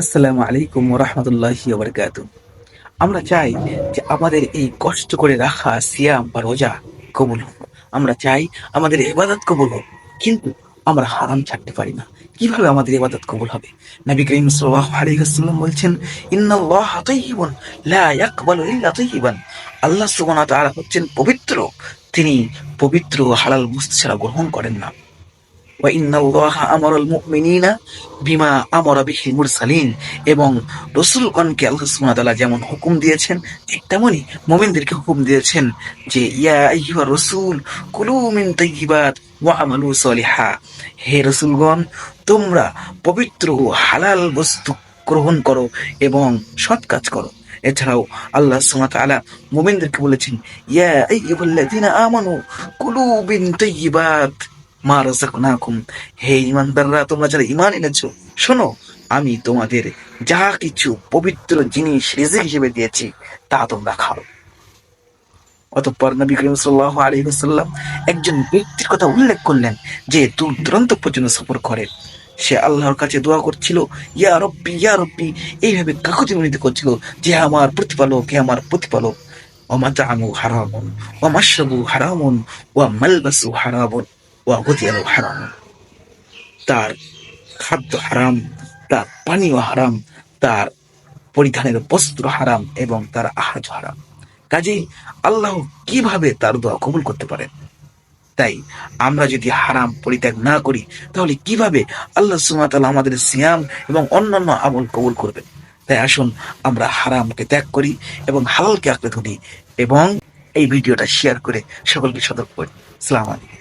আসসালামু আলাইকুম রহমতুল্লাহি ওবরকাত আমরা চাই যে আমাদের এই কষ্ট করে রাখা সিয়াম বা রোজা কবুল হোক। আমরা চাই আমাদের ইবাদত কবুল হোক, কিন্তু আমরা হারাম ছাড়তে পারি না। কীভাবে আমাদের ইবাদত কবুল হবে? নবী করিম সাল্লাল্লাহু আলাইহি ওয়াসাল্লাম বলছেন, ইন্নাল্লাহা তাইয়িবুন লা ইয়াকবালু ইল্লা তাইয়িবান আল্লাহ সুবহানাহু ওয়া তাআলা হচ্ছেন পবিত্র। তিনি পবিত্র হালাল বস্তু ছাড়া গ্রহণ করেন না। যেমন হুকুম দিয়েছেন, ঠিক তেমনি মুমিনদেরকে হুকুম দিয়েছেন যে, ইয়া রাসূল হে রাসূলগণ, তোমরা পবিত্র হালাল বস্তু গ্রহণ করো এবং সৎ কাজ করো। এছাড়াও আল্লাহ ওয়া তাআলা বলেছেন, ইয়া আইয়ুহাল্লাযীনা আমানু কুলু মিন তাইয়িবাত মা রাযাকনাকুম হে ইমানদাররা, তোমরা যারা ইমান এনেছো, শোনো, আমি তোমাদের যা কিছু পবিত্র জিনিস রিজিক হিসেবে দিয়েছি, তা তোমরা খাও। অতঃপর নবী করিম সাল্লাল্লাহু আলাইহি একজন ব্যক্তির কথা উল্লেখ করলেন যে দূর দূরান্ত পর্যন্ত সফর করে। সে আল্লাহর কাছে দোয়া করছিল, ইয়া রব্বি ইয়া রব্বি এইভাবে কাকুতি মিনতি করছিল যে আমার প্রতিপালক, হে আমার প্রতিপালক ওমাতামু হারামুন ওয়া মাশরাবু হারামুন ও মালবাসু হারামুন ওয়া গুদিয়ালু হারামুন তার খাদ্য হারাম, তার পানীয় হারাম, তার পরিধানের বস্ত্র হারাম এবং তার আহাজ হারাম। কাজেই আল্লাহ কীভাবে তার দোয়া কবুল করতে পারেন তাই আমরা যদি হারাম পরিত্যাগ না করি, তাহলে কীভাবে আল্লাহ সুমাতাল আমাদের সিয়াম এবং অন্যান্য আমল কবুল করবেন? তাই আসুন আমরা হারামকে ত্যাগ করি এবং হালালকে আঁকড়ে ধরি এবং এই ভিডিওটা শেয়ার করে সকলকে সতর্ক করি। সালাম আলাইকুম।